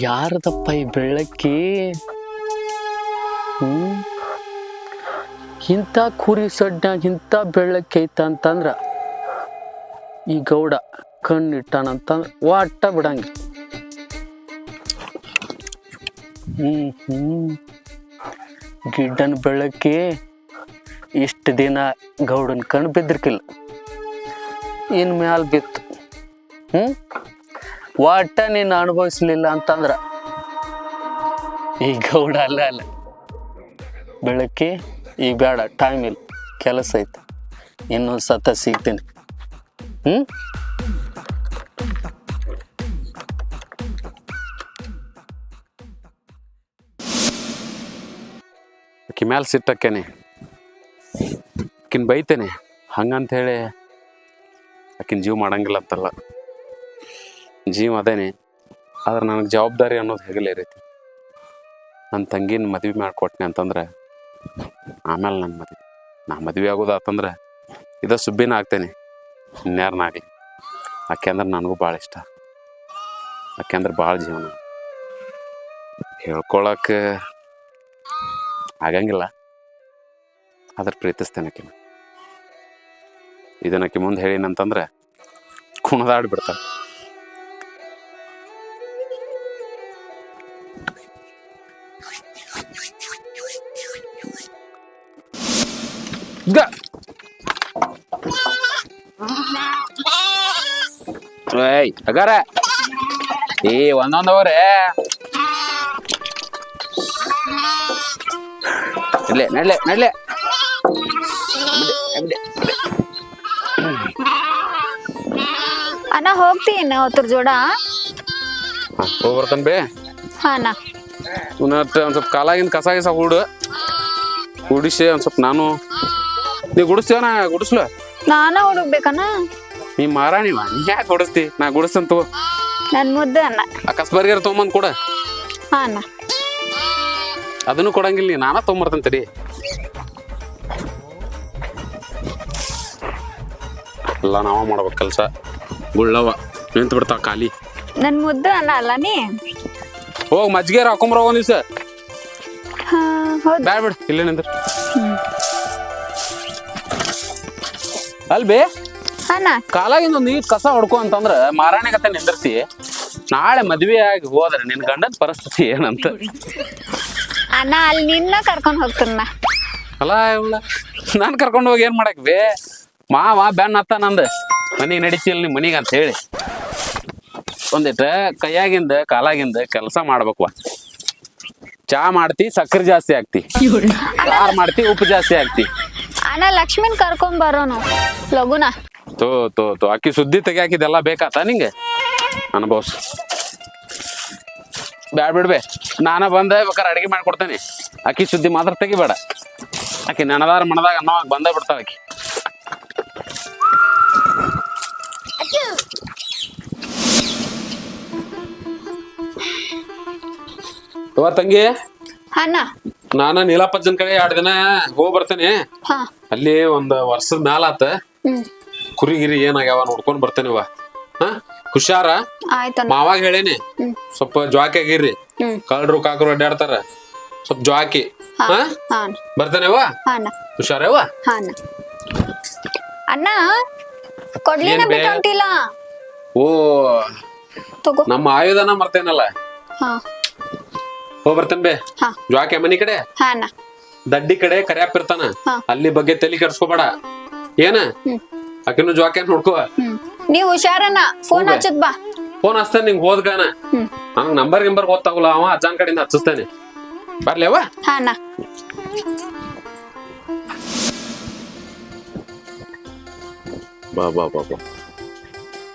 ಯಾರದಪ್ಪ ಈ ಬೆಳ್ಳಕ್ಕಿ ಇಂಥ ಕುರಿ ಸಡ್ನ್ಯಾಗ ಇಂಥ ಐತ ಅಂತಂದ್ರ ಈ ಗೌಡ ಕಣ್ಣಿಟ್ಟಾನಂತಂದ್ರ ವಾಟ ಬಿಡಂಗಿ. ಹ್ಞೂ ಹ್ಮ್. ಗಿಡ್ಡನ ಬೆಳಕ್ಕೆ ಇಷ್ಟು ದಿನ ಗೌಡನ ಕಣ್ಣು ಬಿದ್ದಿರ್ಕಿಲ್ಲ. ಇನ್ ಮ್ಯಾಲ ಬಿತ್ತು. ಹ್ಮ್. ಒಟ್ಟ ನೀನು ಅನುಭವಿಸ್ಲಿಲ್ಲ ಅಂತಂದ್ರ ಈ ಗೌಡ ಅಲ್ಲ ಅಲ್ಲ. ಬೆಳಗ್ಗೆ ಈಗ ಬೇಡ ಟೈಮ್ ಇಲ್ಲ, ಕೆಲಸ ಐತೆ. ಇನ್ನೊಂದು ಸತ ಸಿಗ್ತೀನಿ. ಹ್ಞೂ ಆಕಿ ಮ್ಯಾಲೆ ಸಿಟ್ಟಕ್ಕೇನೆ. ಆಕಿನ ಬೈತೇನೆ. ಹಂಗಂತ ಹೇಳಿ ಆಕಿನ ಜೀವ ಮಾಡಂಗಿಲ್ಲ ಅಂತಲ್ಲ ಜೀವ ಅದೇನೆ, ಆದ್ರೆ ನನಗೆ ಜವಾಬ್ದಾರಿ ಅನ್ನೋದು ಹೆಗಲೇ ರೀತಿ ನನ್ನ ತಂಗಿನ ಮದ್ವೆ ಮಾಡಿಕೊಟ್ನೆ ಅಂತಂದ್ರೆ, ಆಮೇಲೆ ನನ್ನ ಮದುವೆ, ನಾ ಮದ್ವೆ ಆಗೋದಾತಂದ್ರೆ ಇದ ಸುಬ್ಬಿನ ಆಗ್ತೇನೆ ಇನ್ಯಾರನ್ನಾಗಲಿ ಆಕೆ ಅಂದ್ರೆ ನನಗೂ ಭಾಳ ಇಷ್ಟ. ಆಕೆ ಅಂದ್ರೆ ಭಾಳ ಜೀವನ. ಹೇಳ್ಕೊಳಕ್ಕೆ ಆಗಂಗಿಲ್ಲ. ಆದ್ರೆ ಪ್ರೀತಿಸ್ತೇನೆ ಆಕೆ ಇದನ್ನಕ್ಕೆ ಮುಂದೆ ಹೇಳಿನಂತಂದ್ರೆ ಕುಣದಾಡಿ ಏಯ್ ಅಗಾರ ಏ ಒಂದೊಂದವ್ರೆ. ನಡ್ಲೆ ನಡ್ಲೆ ನಡ್ಲೆ. ಅಣ್ಣ ಹೋಗ್ತೀನಿ ಅವ್ರ ಜೋಡ. ಹೋಗಿ ಬರ್ತಾನೆ ಬೇ. ಹಾ ಅಣ್ಣ. ಒಂದ್ ಸ್ವಲ್ಪ ಕಾಲಾಗಿಂದ ಕಸ ಗಿಸ ಹೂಡು. ಹೂಡಿಸಿ ಒಂದ್ ಸ್ವಲ್ಪ ನಾನು ನೀ ಗುಡಿಸ್ತೀವ ನಾ ಗುಡಿಸ್ಲ? ನಾನ ಹುಡುಕ್ಬೇಕನ ನೀ ಮಾರಾಣಿವ ನೀ ಯಾಕೆ ಗುಡಿಸ್ತಿ? ನಾ ಗುಡಿಸ್ತಂತು ನನ್ ಮುದ್ದೆ ಅಣ್ಣ. ಅಕಸ್ಬರ್ಗರ್ ತೊಗೊಂಬಂದ್ ಕೊಡ. ಹಾ ಅಣ್ಣ. ಅದನ್ನು ಕೊಡಂಗಿಲ್ಲ ನೀ ನಾನ ತೊಗೊಂಬರ್ತಂತ ರೀ ಎಲ್ಲ ನಾವ ಮಾಡ್ಬೇಕು ಕೆಲಸ. ಗುಳ್ಳವ ನಿಂತು ಬಿಡ್ತಾವ ಖಾಲಿ. ನನ್ ಮುದ್ದೆ ಅಣ್ಣ ಅಲ್ಲ ನೀ? ಹೋಗ್ ಮಜ್ಜಿಗೆ ಹಾಕೊಂಬರ ಒಂದ್ ದಿವ್ಸ. ಹಾ ಹೌದು. ಬ್ಯಾಡ ಬಿಡ್ ಇಲ್ಲೇ ನಿಂದ್ರ ಅಲ್ಬೇ? ಅಣ್ಣ. ಕಾಲಾಗಿಂದ ಒಂದು ಈಗ ಕಸ ಹೊಡ್ಕೊ ಅಂತಂದ್ರ ಮಾರಾಣಿ ಕತೆ ನಿಂದಿರ್ತಿ. ನಾಳೆ ಮದ್ವೆ ಆಗಿ ಹೋದ್ರೆ ನಿನ್ ಗಂಡನ ಪರಿಸ್ಥಿತಿ ಏನಂತ? ಅಣ್ಣ ಅಲ್ಲಿ ನಿನ್ನ ಕರ್ಕೊಂಡ್ ಹೋಗ್ತಾನ ಅಲ್ಲ ಇವಳ ನಾನ್ ಕರ್ಕೊಂಡು ಹೋಗಿ ಏನ್ ಮಾಡಕ್ ಬೇ? ಮಾವ ಬ್ಯಾನ್ ಅತ್ತ ನಂದ ಮನಿಗೆ ನಡಿಸಿಲ್ ನಿಮ್ ಮನಿಗೆ ಅಂತ ಹೇಳಿ. ಒಂದಿಟ ಕೈಯಾಗಿಂದ ಕಾಲಾಗಿಂದ ಕೆಲಸ ಮಾಡ್ಬೇಕವ. ಚಾ ಮಾಡ್ತಿ ಸಕ್ಕರೆ ಜಾಸ್ತಿ ಆಗ್ತಿ. ಸಾರು ಮಾಡ್ತಿ ಉಪ್ಪು ಜಾಸ್ತಿ ಹಾಕ್ತಿ ಅಣ್ಣ ಲಕ್ಷ್ಮಿನ್ ಕರ್ಕೊಂಡ್ ಬರೋನು. ಲಗುನ ತೋ ತೋ ತೋ ಅಕ್ಕಿ ಸುದ್ದಿ ತೆಗಿಯಾಕಿದೆಲ್ಲ ಬೇಕಾತ ನಿಂಗೆ? ಅನುಭವ್ಸ್ ಬ್ಯಾಡ ಬಿಡ್ಬೇ ನಾನ ಬಂದೆ ಬೇಕಾರೆ ಅಡಿಗೆ ಮಾಡ್ಕೊಡ್ತೇನೆ. ಅಕ್ಕಿ ಸುದ್ದಿ ಮಾತ್ರ ತೆಗಿಬೇಡ. ಆಕಿ ನನದಾರ ಮಣದಾಗ ಅನ್ನೋ ಬಂದೇ ಬಿಡ್ತಾವೆ ಆಕಿ ತಂಗಿ. ಅಣ್ಣ. ನಾನ ನೀಲಾಪಜ್ಜನ್ ಕಡೆ ಎರಡ್ ದಿನ ಹೋಗ್ ಬರ್ತೇನೆ. ಹಾ. ಅಲ್ಲಿ ಒಂದ್ ವರ್ಷದ ಮ್ಯಾಲ ಆತ. ಹ್ಮ್. ಕುರಿ ಗಿರಿ ಏನಾಗ್ಯಾವ ನೋಡ್ಕೊಂಡ್ ಬರ್ತೇನಿವ ಹಾ? ಹುಷಾರ? ಆಯ್ತಣ್ಣ ಮಾವಾಗ ಹೇಳೇನಿ. ಹ್ಮ್. ಸ್ವಲ್ಪ ಜ್ವಾಕಿ ಆಗಿರ್ರಿ. ಹ್ಮ್. ಕಳ್ರು ಕಾಕರು ಅಡ್ಡಾಡ್ತಾರ ಸ್ವಲ್ಪ ಜ್ವಾಕಿ ಹಾ. ಹಾ? ಹಾ ಅಣ್ಣ. ಬರ್ತೇನೆವ ಹಾ ಅಣ್ಣ. ಹುಷಾರವ ಹಾ ಅಣ್ಣ. ಅಣ್ಣ ಕೊಡ್ಲಿನ ಏನ್ ಬೇ? ಬಿಟ್ಟು ಹೊಂಟಿಲ್ಲ ಓ. ತಗೋ. ನಮ್ಮ ಆಯುಧನ ಮರ್ತೇನಲ್ಲ. ಹಾ. ಹೋಗ್ ಬರ್ತೇನೆ ಬೇ. ಹಾ. ಜ್ವಾಕಿ ಮನಿ ಕಡೆ? ಹಾ ಅಣ್ಣ. ದಡ್ಡಿ ಕಡೆ ಕರ್ಯಾಪಿರ್ತಾನ. ಹಾ. ಅಲ್ಲಿ ಬಗ್ಗೆ ತಲೆ ಕೆಡ್ಸ್ಕೊಬೇಡ. ಏನ? ಹ್ಮ್. ಆಕಿನು ಜ್ವಾಕಿ ನೋಡ್ಕೋ ನೀವು ನೀವ್ ಹುಷಾರಣ್ಣ. ಫೋನ್. ಹಚ್ಚದ್ ಬಾ. ಫೋನ್ ಹಚ್ತಾನೆ ನಿಂಗೆ ಹೋದ್ಗಾನ ಹ್ಮ್. ನಂಗೆ ನಂಬರ್ ಗಿಂಬರ್ ಗೊತ್ತಾಗಲ್ಲ. ಅವ ಅಜ್ಜನ್ ಕಡೆಯಿಂದ ಹಚ್ಚಿಸ್ತಾನೆ. ಬರ್ಲೇವ ಹಾ ಅಣ್ಣ. ಬಾ ಬಾ ಬಾ ಬಾ.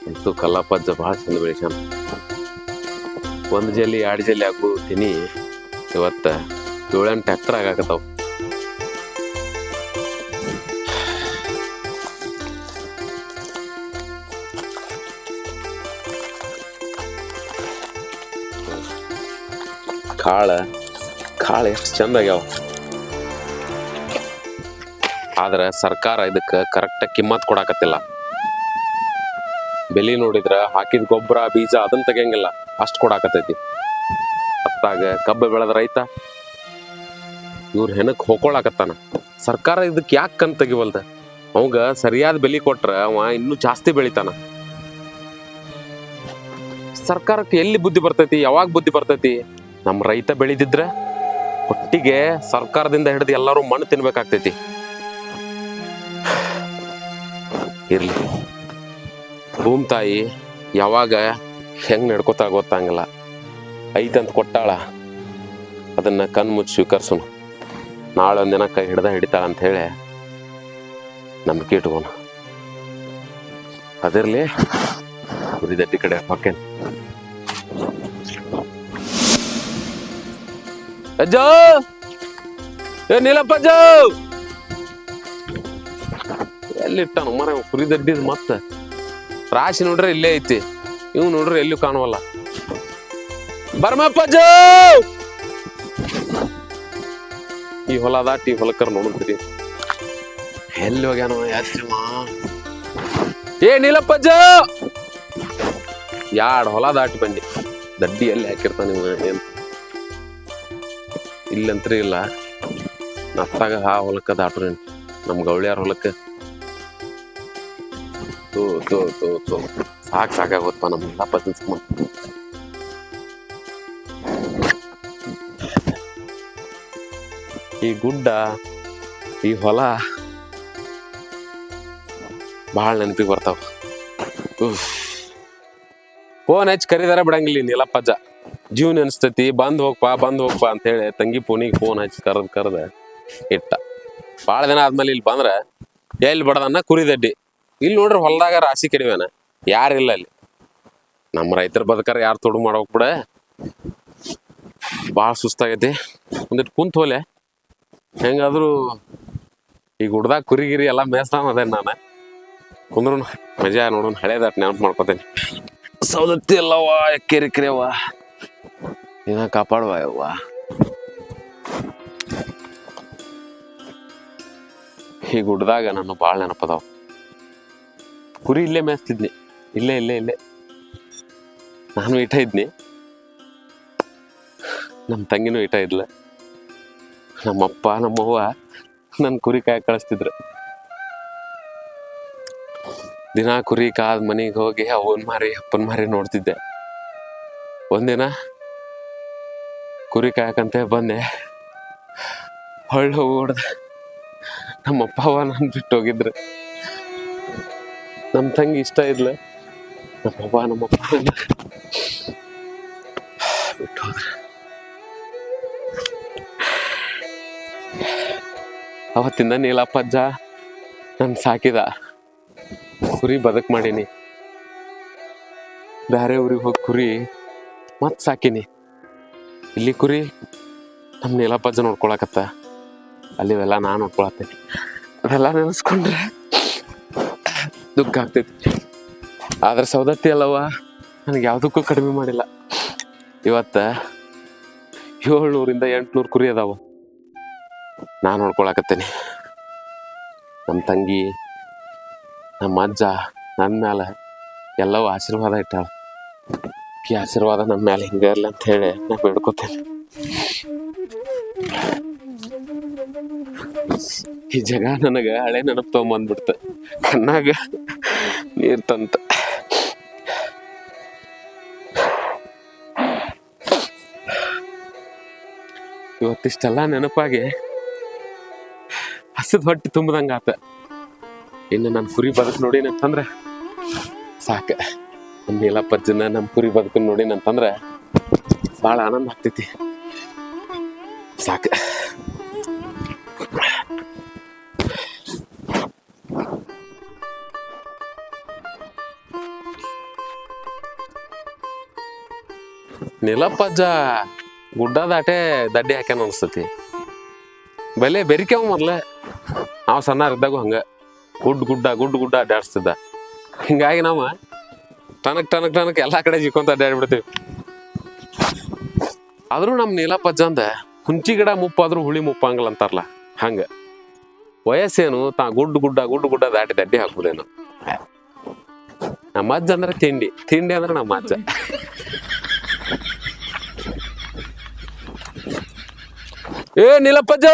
ಅಂತೂ ಕಲ್ಲಪ್ಪಜ್ಜ ಭಾಳ ಚಂದ ಬೆಳೆಸ್ಯಾನ ಒಂದು ಜಲ್ಲಿ, ಎರಡು ಜಲ್ಲಿ ಆಗು ತಿನಿ ಇವತ್ತ ಏಳೆಂಟು ಟ್ಯಾಕ್ಟರ್ ಆಗಾಕತ್ತಾವ. ಕಾಳ ಕಾಳ ಎಷ್ಟು ಚಂದ ಆಗ್ಯಾವ. ಆದ್ರೆ ಸರ್ಕಾರ ಇದಕ್ಕೆ ಕರೆಕ್ಟ್ ಕಿಮ್ಮತ್ ಕೊಡಾಕತ್ತಿಲ್ಲ. ಬೆಲೆ ನೋಡಿದ್ರ ಹಾಕಿದ ಗೊಬ್ಬರ, ಬೀಜ ಅದನ್ನ ತೆಗಿಯಂಗಿಲ್ಲ. ಅಷ್ಟು ಕೊಡಾಕತೈತಿ ಅತ್ತಾಗ ಕಬ್ಬು ಬೆಳೆದ ರೈತ, ಇವ್ರ ಹೆಣಕ್ ಹೋಕೊಳಾಕತ್ತಾನ ಸರ್ಕಾರ ಇದಕ್ಕೆ ಯಾಕೆ ಕಣ್ ತೆಗಿವಲ್ದ? ಅವಂಗ ಸರಿಯಾದ ಬೆಲೆ ಕೊಟ್ರ ಅವ ಇನ್ನೂ ಜಾಸ್ತಿ ಬೆಳಿತಾನ. ಸರ್ಕಾರಕ್ಕೆ ಎಲ್ಲಿ ಬುದ್ಧಿ ಬರ್ತೈತಿ, ಯಾವಾಗ ಬುದ್ಧಿ ಬರ್ತೈತಿ? ನಮ್ಮ ರೈತ ಬೆಳಿದಿದ್ರ ಒಟ್ಟಿಗೆ ಸರ್ಕಾರದಿಂದ ಹಿಡಿದು ಎಲ್ಲರೂ ಮಣ್ಣು ತಿನ್ಬೇಕಾಗ್ತೈತಿ. ಇರ್ಲಿ. ಭೂಮ್ ತಾಯಿ ಯಾವಾಗ ಹೆಂಗ್ ನಡ್ಕೋತಾ ಗೊತ್ತಾಗಲ್ಲ ಐತಂತ ಕೊಟ್ಟಾಳ. ಅದನ್ನ ಕಣ್ಣು ಮುಚ್ಚಿ ಸ್ವೀಕರಿಸೋಣ. ನಾಳೆ ಒಂದಿನ ಕೈ ಹಿಡ್ದ ಹಿಡಿತಾಳ ಅಂತ ಹೇಳಿ ನಂಬಿಕೆ ಇಟ್ಕೋಣ. ಅದಿರಲಿ ಉರಿದಟ್ಟಿ ಕಡೆ ಹೊಕ್ಕೇನ್ ಅಜ್ಜ! ಏ, ನೀಲಪ್ಪ ಅಜ್ಜ! ಎಲ್ಲಿಟ್ಟಾನ ಮರ ಕುರಿ ಮತ್ತೆ ಮತ್ತ? ರಾಶಿ ನೋಡ್ರೆ ಇಲ್ಲೇ ಐತಿ. ಇವ್ ನೋಡ್ರೆ ಎಲ್ಲೂ ಕಾಣುವಲ್ಲ. ಬರ್ಮಪ್ಪ ಜೋ! ಈ ಹೊಲ ದಾಟಿ ಈ ಹೊಲಕ್ಕರ್ ನೋಡಿದ್ರಿ ಎಲ್ಲಿ ಹೋಗ್ಯಾನ ಯಾತ್ರಿಮ ಏ ನೀಲಪ್ಪಜ್ಜ ಯಾಡ್ ಹೊಲ ದಾಟಿ ಬಂದಿ. ದಡ್ಡಿ ಎಲ್ಲಿ ಹಾಕಿರ್ತಾನೆ ಏನ್? ಇಲ್ಲಂತ್ರಿ ಇಲ್ಲ. ನತ್ತಾಗ ಆ ಹೊಲಕ್ಕ ದಾಟ್ರಿ ನಮ್ ಗೌಳಿಯಾರ ಹೊಲಕ್ಕ. ತೋ ತೋ ತೋ ತೋ. ಸಾಕ್ ಸಾಕಾಗೋತ್ಪ ನಮ್ಮೆಲ್ಲ ತಿನ್ಸ್ಕೊಂಡ್ ಈ ಗುಡ್ಡ, ಈ ಹೊಲ ಭಾಳ ನೆನಪಿಗೆ ಬರ್ತಾವ. ಫೋನ್ ಹಚ್ಚಿ ಕರೀದಾರ ಬಿಡಂಗಿಲ್ಲ ನೀಲಪ್ಪಜ್ಜ ಜೀವನ ಅನಿಸ್ತೈತಿ ಬಂದ್ ಹೋಗ್ಪ ಬಂದ್ ಹೋಗ್ಪ ಅಂತ ಹೇಳಿ ತಂಗಿ ಫೋನಿಗೆ ಫೋನ್ ಹಚ್ಚಿ ಕರೆದ್, ಕರೆದ ಇಟ್ಟ. ಭಾಳ ದಿನ ಆದ್ಮೇಲೆ ಇಲ್ಲಿ ಬಂದ್ರೆ ಎಲ್ಲಿ ಬಡದನ್ನ ಕುರಿದಡ್ಡಿ. ಇಲ್ಲಿ ನೋಡ್ರಿ ಹೊಲದಾಗ ರಾಶಿ ಕಡಿವೇನ ಯಾರಿಲ್ಲ ಅಲ್ಲಿ. ನಮ್ಮ ರೈತರ ಬದುಕಾರ ಯಾರು ತೊಡು ಮಾಡೋಕ್ ಬಿಡ. ಭಾಳ ಸುಸ್ತಾಗೈತಿ. ಒಂದಿಟ್ಟು ಕುಂತ ಹೋಲೆ. ಹೆಂಗಾದ್ರೂ ಈ ಗುಡ್ದಾಗ ಕುರಿಗಿರಿ ಎಲ್ಲ ಮೇಸ್ತಾನ ಅದೇ ನಾನು. ಕುಂದ್ರು ಮಜಾ ನೋಡೋಣ ಹಳೇದಾಟ್ ನೆನಪು ಮಾಡ್ಕೋತೇನೆ. ಸೌದತ್ತಿ ಅಲ್ಲವ್ವ, ಎಕ್ಕೇರಿ ಕರಿಯವ್ವ. ಏನ ಕಾಪಾಡುವ ಯವ್ವ. ಈ ಗುಡ್ದಾಗ ನಾನು ಭಾಳ ನೆನಪದಾವ. ಕುರಿ ಇಲ್ಲೇ ಮೇಯಿಸ್ತಿದ್ನಿ. ಇಲ್ಲೇ ಇಲ್ಲೇ ಇಲ್ಲೇ. ನಾನು ಇಟ ಇದ್ನಿ. ನಮ್ಮ ತಂಗಿನೂ ಇಟ ಇದ್ಲ. ನಮ್ಮಪ್ಪ, ನಮ್ಮವ್ವ ನನ್ನ ಕುರಿ ಕಾಯಿ ಕಳಿಸ್ತಿದ್ರು. ದಿನ ಕುರಿ ಕಾದ ಮನೆಗೆ ಹೋಗಿ ಅವನ್ ಮಾರಿ, ಅಪ್ಪನ ಮಾರಿ ನೋಡ್ತಿದ್ದೆ. ಒಂದಿನ ಕುರಿ ಕಾಯಕಂತ ಬಂದೆ. ಹೊಳ್ಳು ಹೊಡೆದ ನಮ್ಮ ಅಪ್ಪ ಅವ್ವ ನಾನು ಬಿಟ್ಟು ಹೋಗಿದ್ರು. ನಮ್ಮ ತಂಗಿ ಇಷ್ಟ ಇದ್ಲ ನಮ್ಮಪ್ಪ ನಮ್ಮಪ್ಪ. ಬಿಟ್ಟು ಹೋದ್ರು ಅವತ್ತಿಂದ ನೀಲಪ್ಪಜ್ಜ ನನ್ ಸಾಕಿದ. ಕುರಿ ಬದುಕು ಮಾಡೀನಿ. ಬೇರೆ ಊರಿಗೆ ಹೋಗಿ ಕುರಿ ಮತ್ ಸಾಕಿನಿ. ಇಲ್ಲಿ ಕುರಿ ನಮ್ಮ ನೀಲಪ್ಪಜ್ಜ ನೋಡ್ಕೊಳಕತ್ತ. ಅಲ್ಲಿವೆಲ್ಲ ನಾನು ನೋಡ್ಕೊಳತ್ತೀನಿ. ಅದೆಲ್ಲ ನೆನೆಸ್ಕೊಂಡ್ರೆ ದುಃಖ ಆಗ್ತೈತಿ. ಆದ್ರೆ ಸೌದತ್ತಿ ಅಲ್ಲವ ನನಗೆ ಯಾವುದಕ್ಕೂ ಕಡಿಮೆ ಮಾಡಿಲ್ಲ. ಇವತ್ತ ಏಳ್ನೂರಿಂದ ಎಂಟ್ನೂರು ಕುರಿ ಅದಾವ. ನಾನು ನೋಡ್ಕೊಳಕತ್ತೇನೆ. ನಮ್ಮ ತಂಗಿ ನಮ್ಮ ಅಜ್ಜ ನನ್ನ ಮ್ಯಾಲ ಎಲ್ಲವೂ ಆಶೀರ್ವಾದ ಇಟ್ಟಾಳ. ಈ ಆಶೀರ್ವಾದ ನನ್ನ ಮ್ಯಾಲೆ ಹಿಂಗೆ ಇರಲಿ ಅಂತ ಹೇಳಿ ನಾ ಬೇಡ್ಕೊತೇನೆ. ಈ ಜಗ ನನಗ ಹಳೆ ನೆನಪು ತಗೊಂಬಂದ್ಬಿಡ್ತ. ಕಣ್ಣಾಗ ನೀರು ತಂತ. ಇವತ್ತಿಷ್ಟೆಲ್ಲ ನೆನಪಾಗಿ ಹಸಿದ ಹೊಟ್ಟೆ ತುಂಬದಂಗ ಆತ. ಇನ್ನು ನನ್ನ ಕುರಿ ಬದುಕು ನೋಡಿನಂತಂದ್ರ ಸಾಕ. ನಮ್ಮ ನೀಲಪ್ಪಜ್ಜನ ನಮ್ಮ ಕುರಿ ಬದುಕು ನೋಡಿನಂತಂದ್ರ ಭಾಳ ಆನಂದ ಆಗ್ತೈತಿ. ಸಾಕ. ನೀಲಪ್ಪಜ್ಜ ಗುಡ್ಡ ದಾಟೆ ದಡ್ಡಿ ಹಾಕ್ಯಾನ ಅನ್ಸ್ತತಿ. ಬೆಲೆ ಬೆರಿಕೆವು ಮೊದಲೇ. ನಾವು ಸಣ್ಣ ಇದ್ದಾಗೂ ಹಂಗ. ಗುಡ್ ಗುಡ್ಡ ಗುಡ್ ಗುಡ್ಡ ಅಡ್ಡಾಡಿಸ್ತಿದ್ದ ಹಿಂಗಾಗಿ ನಾವು ಟನಕ್ ಟನಕ್ ಟನಕ್ ಎಲ್ಲಾ ಕಡೆ ಜಿಕ್ಕೊಂತ ಅಡ್ಡಾಡ್ಬಿಡ್ತೀವಿ ಆದರೂ ನಮ್ಮ ನೀಲಪ್ಪಜ್ಜ ಅಂದ, ಹುಂಚಿ ಗಿಡ ಮುಪ್ಪಾದ್ರೂ ಹುಳಿ ಮುಪ್ಪಂಗಲ್ ಅಂತಾರಲ್ಲ, ಹಂಗ. ವಯಸ್ಸೇನು, ತಾ ಗುಡ್ ಗುಡ್ಡ ಗುಡ್ಡ ಗುಡ್ಡ ದಾಟಿ ದಡ್ಡಿ ಹಾಕ್ಬೋದೇನು ನಮ್ಮ ಅಜ್ಜ ಅಂದ್ರೆ ತಿಂಡಿ ತಿಂಡಿ ಅಂದ್ರೆ ನಮ್ಮ ಅಜ್ಜ. ಏ, ನೀಲಪ್ಪಜ್ಜ!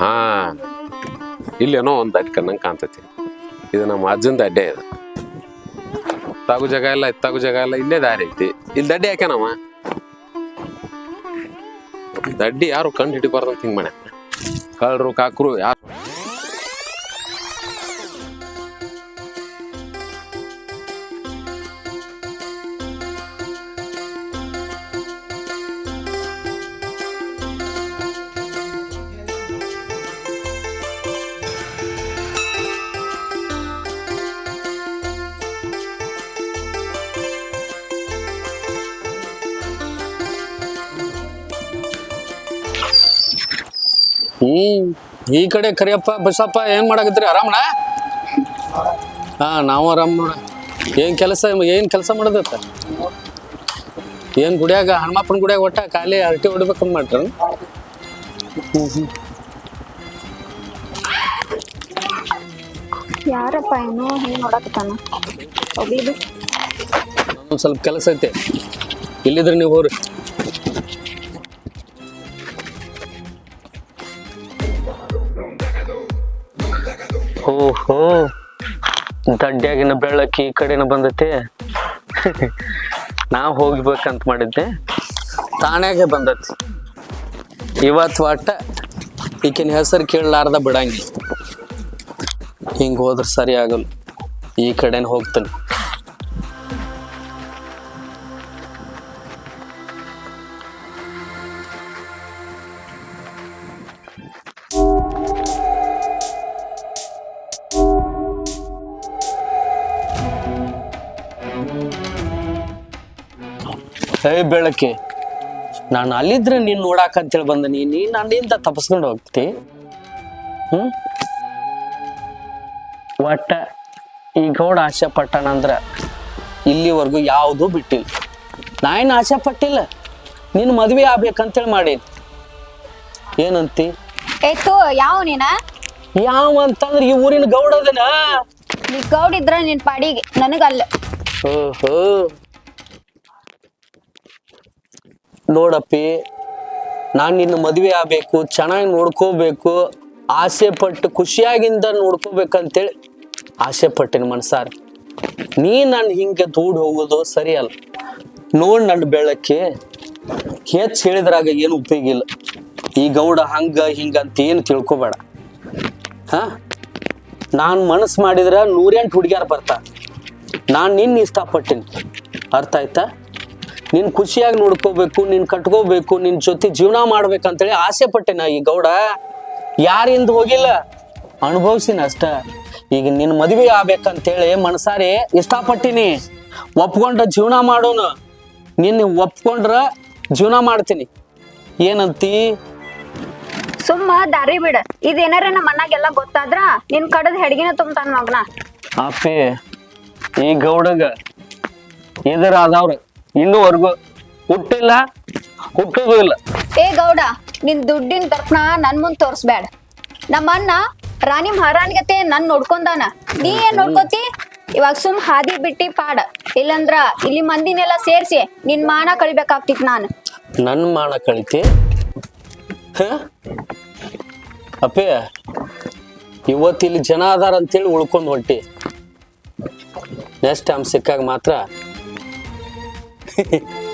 ಹಾ, ಇಲ್ಲೇನೋ ಒಂದು ಅಡ್ಡ ಕಣ್ಣಂಗೆ ಕಾಣ್ತೈತಿ. ಇದು ನಮ್ಮ ಅಜ್ಜಂದ ಅಡ್ಡೆ ಇದು. ತಾಗು ಜಾಗ ಇಲ್ಲ ಇತ್ತಾಗು ಜಾಗ ಇಲ್ಲ ಇಲ್ಲೇ ದಾರಿ ಐತಿ. ಇಲ್ಲಿ ದಡ್ಡಿ ನಮ್ಮ ದಡ್ಡಿ ಯಾರು ಕಂಡು ಹಿಡಿಬಾರ್ದು ಅಂತ ಹಿಂಗ್ ಮಾಡ್ಯಾನ. ಕಳ್ರು ಕಾಕರು, ಯಾರು ಹ್ಮ್ ಈ ಕಡೆ ಕರಿಯಪ್ಪ ಬಸಪ್ಪ ಏನ್ ಮಾಡಕತ್ರಿ ಆರಾಮಣ ಹಾ ನಾವು ಆರಾಮ್ ನೋಡ. ಏನ್ ಕೆಲಸ ಏನ್ ಕೆಲಸ ಮಾಡೋದತ್ತ ಏನ್ ಗುಡಿಯಾಗ ಹನುಮಪ್ಪನ ಗುಡಿಯಾಗ ಒಟ್ಟ ಖಾಲಿ ಅರಟಿ ಹೊಡಿಬೇಕಂತ ಮಾಡ್ರ ಯಾರಪ್ಪ ಏನು ಹಿಂಗ್ ನೋಡಕತ್ತಾನ? ಸ್ವಲ್ಪ ಕೆಲಸ ಐತೆ. ಇಲ್ಲಿದ್ರೆ ನೀವು ಹೋಗ್ರಿ. ಓಹೋ. ದಡ್ಡ್ಯಾಗಿನ ಬೆಳ್ಳಕ್ಕಿ ಈ ಕಡೆನ ಬಂದೈತೆ. ನಾ ಹೋಗ್ಬೇಕಂತ ಮಾಡಿದ್ದೆ. ತಾಣ್ಯಾಗೆ ಬಂದತಿ. ಇವತ್ತು ಒಟ್ಟ ಈಕಿನ ಹೆಸರು ಕೇಳಲಾರ್ದ ಬಿಡಂಗಿ ಹಿಂಗೆ ಹೋದ್ರೆ ಸರಿ ಆಗಲ್ಲ. ಈ ಕಡೆನ ಹೋಗ್ತಾನೆ. ಹೇ ಬೆಳಕೆ ನಾನು ಅಲ್ಲಿದ್ರೆ ನೀನು ನೋಡಾಕಂತೇಳಿ ಬಂದ ನೀ ನನ್ನಿಂದ ತಪ್ಪಿಸ್ಕೊಂಡು ಹೋಗ್ತಿ? ಹ್ಮ್? ಒಟ್ಟ ಈ ಗೌಡ ಆಸೆ ಪಟ್ಟಣಂದ್ರ ಇಲ್ಲಿವರೆಗೂ ಯಾವುದೂ ಬಿಟ್ಟಿಲ್ಲ. ನಾ ಏನು ಆಸೆ ಪಟ್ಟಿಲ್ಲ ನಿನ್ನ ಮದ್ವೆ ಆಗ್ಬೇಕಂತೇಳಿ ಮಾಡೀನಿ. ಏನಂತಿ? ಏತು ಯಾವ ನೀನ? ಯಾವ ಅಂತಂದ್ರೆ ಈ ಊರಿನ ಗೌಡದನ ನೀ ಗೌಡಿದ್ರ ನಿನ್ ಪಾಡಿಗೆ ನನಗಲ್ಲ. ಓಹೋ. ನೋಡಪ್ಪಿ, ನಾನು ನಿನ್ನ ಮದುವೆ ಆಗಬೇಕು, ಚೆನ್ನಾಗಿ ನೋಡ್ಕೋಬೇಕು ಆಸೆ ಪಟ್ಟು ಖುಷಿಯಾಗಿಂದ ನೋಡ್ಕೋಬೇಕಂತೇಳಿ ಆಸೆ ಪಟ್ಟಿನ ಮನ್ಸಾರ. ನೀ ನನ್ನ ಹಿಂಗೆ ದೂಡ್ ಹೋಗೋದು ಸರಿ ಅಲ್ಲ ನೋಡ್ ನನ್ನ ಬೆಳಕ್ಕೆ, ಹೆಚ್ಚು ಹೇಳಿದ್ರಾಗ ಏನು ಉಪಯೋಗ ಇಲ್ಲ. ಈ ಗೌಡ ಹಂಗ, ಹಿಂಗ ಅಂತ ಏನು ತಿಳ್ಕೊಬೇಡ. ಹಾ? ನಾನು ಮನಸ್ಸು ಮಾಡಿದ್ರೆ ನೂರೆಂಟು ಹುಡುಗ್ಯಾರ ಬರ್ತಾರೆ. ನಾನು ನಿನ್ನ ಇಷ್ಟಪಟ್ಟಿನಿ. ಅರ್ಥ ಆಯ್ತಾ? ನಿನ್ ಖುಷಿಯಾಗಿ ನೋಡ್ಕೋಬೇಕು ನೀನು ಕಟ್ಕೋಬೇಕು ನಿನ್ನ ಜೊತೆ ಜೀವನ ಮಾಡ್ಬೇಕಂತೇಳಿ ಆಸೆ ಪಟ್ಟೆನ ಈ ಗೌಡ. ಯಾರಿಂದ ಹೋಗಿಲ್ಲ? ಅನುಭವಿಸಿನ ಅಷ್ಟ. ಈಗ ನಿನ್ನ ಮದುವೆ ಆಗ್ಬೇಕಂತೇಳಿ ಮನಸಾರಿ ಇಷ್ಟಪಟ್ಟಿನಿ. ಒಪ್ಕೊಂಡ ಜೀವನ ಮಾಡೋನು. ನಿನ್ನ ಒಪ್ಕೊಂಡ್ರ ಜೀವನ ಮಾಡ್ತೀನಿ. ಏನಂತಿ? ಸುಮ್ಮ ದಾರಿ ಬಿಡ. ಇದೇನಾರ ನಮ್ಮ ಅಣ್ಣಗೆಲ್ಲ ಗೊತ್ತಾದ್ರ ನಿನ್ ಕಡದ್ ಹೆಡ್ಗಿನ ತುಂಬ್ತಾನ ಮಗನ. ಅಪ್ಪಿ ಈ ಗೌಡಗ ಎದುರಾದವ್ರು ಇನ್ನೂವರೆಗೂ ಹುಟ್ಟಿಲ್ಲ ಹುಟ್ಟೋದು ಇಲ್ಲ. ಏ ಗೌಡ ನಿನ್ ದುಡ್ಡಿನ ತರ್ಪಣ ನನ್ ಮುಂದ್ ತೋರ್ಸ್ಬೇಡ ನಮ್ಮ ಅಣ್ಣ ರಾಣಿ ಮಹಾರಾಣಿಗತೆ ನನ್ ನೋಡ್ಕೊಂಡಾನ. ನೀ ಏನ್ ನೋಡ್ಕೋತಿ? ಇವಾಗ ಸುಮ್ ಹಾದಿ ಬಿಟ್ಟಿ ಪಾಡ. ಇಲ್ಲಂದ್ರ ಇಲ್ಲಿ ಮಂದಿನೆಲ್ಲ ಸೇರ್ಸಿ ನಿನ್ ಮಾನ ಕಳಿಬೇಕಾಗ್ತಿತ್ ನಾನು. ನನ್ನ ಮಾನ ಕಳಿತಿ? ಅಪ್ಪ ಅಪ್ಪೆ ಇವತ್ತು ಇಲ್ಲಿ ಜನ ಅದಾರ ಅಂತೇಳಿ ಉಳ್ಕೊಂಡ್ ಹೊಂಟಿ. ನೆಕ್ಸ್ಟ್ ಟೈಮ್ ಸಿಕ್ಕಾಗ ಮಾತ್ರ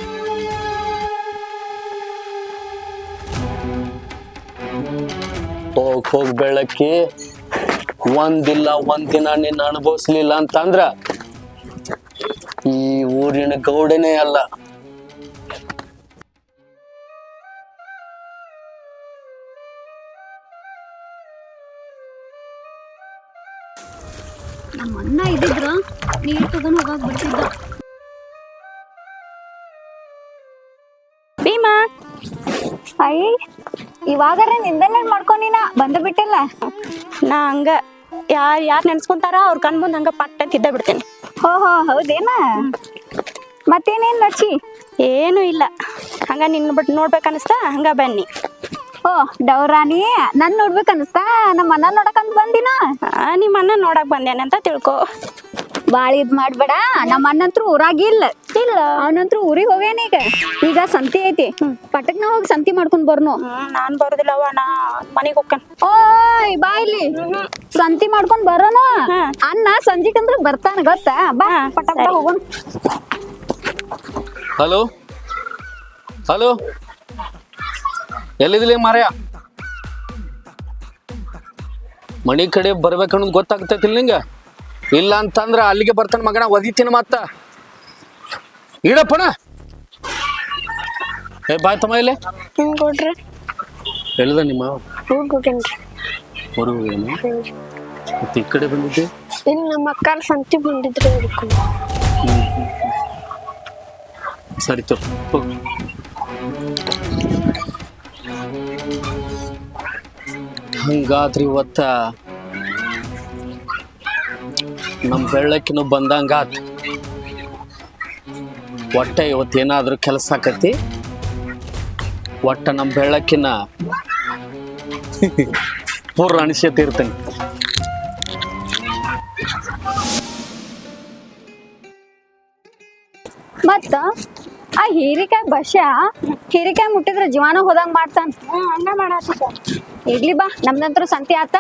ಹೋಗ್ ಹೋಗ್ ಬೆಳಕಿ ಒಂದಿಲ್ಲ, ಒಂದಿನ ನಿನ್ನ ಅನುಭವಿಸ್ಲಿಲ್ಲ ಅಂತಂದ್ರ ಈ ಊರಿನ ಗೌಡನೇ ಅಲ್ಲ. ನಮ್ಮ ಅಣ್ಣ ಇದ್ದಿದ್ರ ನೀರ್ ತಗೊಂಡ್ ಹೋಗಾಕ್ ಬಿಡ್ತಿದ್ದ ಅಯ್ಯ ಇವಾಗಾರ ನಿಂದನೆ ಮಾಡ್ಕೊಂಡಿನ ಬಂದು ಬಿಟ್ಟಿಲ್ಲ? ನಾ ಹಂಗ ಯಾರ್ ಯಾರ್ ನೆನ್ಸ್ಕೊಂತಾರ ಅವ್ರ ಕಣ್ ಮುಂದ್ ಹಂಗ ಪಟ್ಟ ಅಂತ ಇದ್ದ ಬಿಡ್ತೇನೆ. ಹೋ ಹೋ ಹೌದೇನ? ಮತ್ತೇನೇನ್ ನಡ್ಸಿ ಏನು ಇಲ್ಲ. ಹಂಗ ನಿನ್ ಬಿಟ್ಟು ನೋಡ್ಬೇಕು ಅನಿಸ್ತಾ ಹಂಗ ಬನ್ನಿ. ಓ ಡೌರಾಣಿ ನನ್ ನೋಡ್ಬೇಕು ಅನಿಸ್ತಾ ನಮ್ಮ ಅಣ್ಣ ನೋಡಕಂತ ಬಂದಿನ? ಆ, ನಿಮ್ಮ ಅಣ್ಣ ನೋಡಕ್ ಬಂದೇನೆ ಅಂತ ತಿಳ್ಕೊ. ಬಾಳ ಇದ್ ಮಾಡ್ಬೇಡ. ನಮ್ಮ ಅಣ್ಣಂತ್ರು ಊರಾಗಿಲ್ಲ ಇಲ್ಲ. ಅವನಂತ್ರ ಊರಿಗೆ ಹೋಗ್ಯಾನ ಈಗ. ಈಗ ಸಂತಿ ಐತಿ. ಪಟಕ್ನ ಹೋಗಿ ಸಂತಿ ಮಾಡ್ಕೊಂಡ್ ಬರ್ನು. ನಾನ್ ಬರೋದಿಲ್ಲವ ನಾ ಮನೆಗೆ ಹೋಗ್ಕನ್ ಓಯ್ ಬಾ ಇಲ್ಲಿ. ಸಂತಿ ಮಾಡ್ಕೊಂಡ್ ಬರೋನು. ಅಣ್ಣ ಸಂಜಿಕಂದ್ರ ಬರ್ತಾನ ಗೊತ್ತಾ? ಬಾ ಪಟಕ್. ಹೋಗೋಣ. ಹಲೋ? ಹಲೋ? ಎಲ್ಲಿದಿಲ್ಲ ಮಾರ್ಯ? ಮನಿ ಕಡೆ ಬರ್ಬೇಕನ್ನೋದು ಗೊತ್ತಾಗ್ತೈತಿಲ್ಲ ನಿಂಗ? ಇಲ್ಲ ಅಂತಂದ್ರ ಅಲ್ಲಿಗೆ ಬರ್ತಾನ ಮಗನ ಒದಿತೀನಿ ಮತ್ತ. ಇಡಪ್ಪಣ ಏ ಬಾಯ್ ತಮ್ಮ ಇಲ್ಲೇ. ಹ್ಮ್ ಕೊಡ್ರಿ ಎಲ್ಲಿದ ನಿಮ್ಮ? ಊರ್ ಹೋಗೇನ್ರಿ ಹೊರಗೆ ಮತ್ತೆ ಈ ಕಡೆ ಬಂದಿದ್ದೆ? ಇಲ್ಲಿ ನಮ್ಮ ಅಕ್ಕನ ಸಂತಿ ಬಂದಿದ್ರಿ ಅದಕ್ಕೆ. ಸರಿ ತೋ ಹೋಗು. ಹಂಗಾದ್ರಿ ಇವತ್ತ ನಮ್ ಬೆಳ್ಳಕ್ಕಿನೂ ಬಂದಂಗ ಒಟ್ಟ ಇವತ್ತೇನಾದ್ರೂ ಕೆಲಸ ಆಕತಿ? ಒಟ್ಟ ನಮ್ ಬೆಳ್ಳಕ್ಕಿನ ಪೂರ್ಣ ಅನಿಶ್ಚಿತ ಮತ್ತ ಆ ಹೀರಿಕಾಯಿ ಬಸ ಹೀರಿಕಾಯಿ ಮುಟ್ಟಿದ್ರೆ ಜೀವಾನ ಹೋದಂಗ ಮಾಡ್ತಾನ. ಹಂಗ ಇರ್ಲಿ ಬಾ ನಮ್ದಂತ್ರ ಸಂತಿ ಆತ.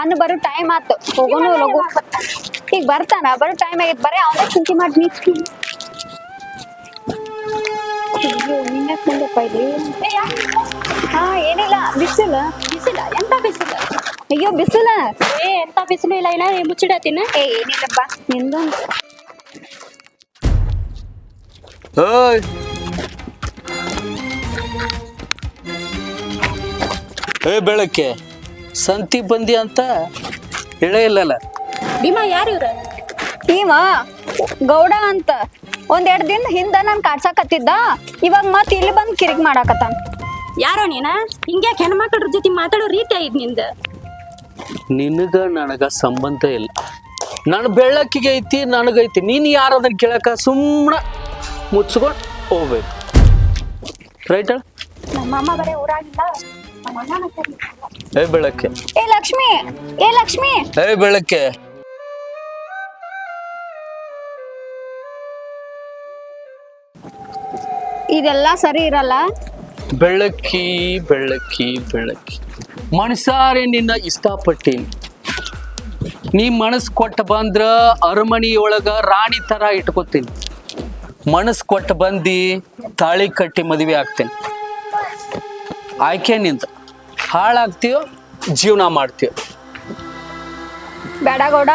ಅನ್ನ ಬರೋ ಟೈಮ್ ಆತು. ಹೋಗೋನು ಲಗು ಈಗ ಬರ್ತಾನ, ಬರೋ ಟೈಮ್ ಆಗೈತ್, ಬರೀ ಅವನೇ ಚಿಂತೆ ಮಾಡಿ ನೀಚಿ? ಹಾ, ಏನಿಲ್ಲ, ಬಿಸಿಲ ಬಿಸಿಲ, ಎಂತ ಬಿಸಿಲ? ಅಯ್ಯೋ, ಬಿಸಿಲ. ಏ, ಎಂತ ಬಿಸಿಲು ಇಲ್ಲ ಇಲ್ಲ ಮುಚ್ಚಿಡತಿನ ಏ, ಏನಿಲ್ಲಪ್ಪ ಓಯ್. ಏ ಬೆಳಕ್ಕೆ ಸಂತಿ ಬಂದಿ ಅಂತ ಹೇಳೇ ಇಲ್ಲಲ್ಲ? ಭೀಮಾ ಯಾರು ಇವ್ರ? ಭೀಮಾ? ಗೌಡ ಅಂತ. ಒಂದೆರಡು ದಿನ ಹಿಂದ ನಾನು ಕಾಡ್ಸಾಕತ್ತಿದ್ದ. ಇವಾಗ ಮತ್ತೆ ಇಲ್ಲಿ ಬಂದು ಕಿರಿಕ್ ಮಾಡಾಕತ್ತಾನ. ಯಾರೋ ನೀನ? ಹಿಂಗ್ಯಾಕ್ ಹೆಣ್ಮಕ್ಳ ಜೊತೆ ಮಾತಾಡೋ ರೀತಿ ಐದ್ನಿಂದ? ನಿನಗ ನನಗ ಸಂಬಂಧ ಇಲ್ಲ. ನನ್ನ ಬೆಳ್ಳಕ್ಕಿಗೆ ಐತಿ ನನಗೈತಿ ನೀನು ಯಾರದನ್ನ ಕೇಳಕ? ಸುಮ್ಮನೆ ಮುಚ್ಕೊಂಡು ಹೋಗ್ಬೇಕು. ರೈಟ್ ನಮ್ಮ ಅಮ್ಮ ಬರೇ ಊರಾಗಿಲ್ಲ. ನಮ್ಮ ಅಣ್ಣನ ಕರಿ. ಏ ಬೆಳಕ್ಕೆ ಏ ಲಕ್ಷ್ಮಿ ಏ ಲಕ್ಷ್ಮಿ. ಏ ಬೆಳಕ್ಕೆ ಇದೆಲ್ಲ ಸರಿ ಇರಲ್ಲ? ಬೆಳಕಿ ಬೆಳಕಿ ಬೆಳಕಿ. ಮನಸಾರೆ ನಿನ್ನ ಇಷ್ಟಪಟ್ಟೀನಿ ನೀ ಮನಸ್ಸು ಕೊಟ್ಟು ಬಂದ್ರ ಅರಮನಿಯೊಳಗ ರಾಣಿ ತರ ಇಟ್ಕೋತೀನಿ. ಮನಸ್ಸು ಕೊಟ್ಟು ಬಂದು ತಾಳಿ ಕಟ್ಟಿ ಮದುವೆ ಆಗ್ತೀನಿ. ಆಯ್ಕೆ ನಿಂತ ಹಾಳಾಗ್ತೀಯೋ ಜೀವನ ಮಾಡ್ತೀಯೋ? ಬೇಡ ಗೌಡ.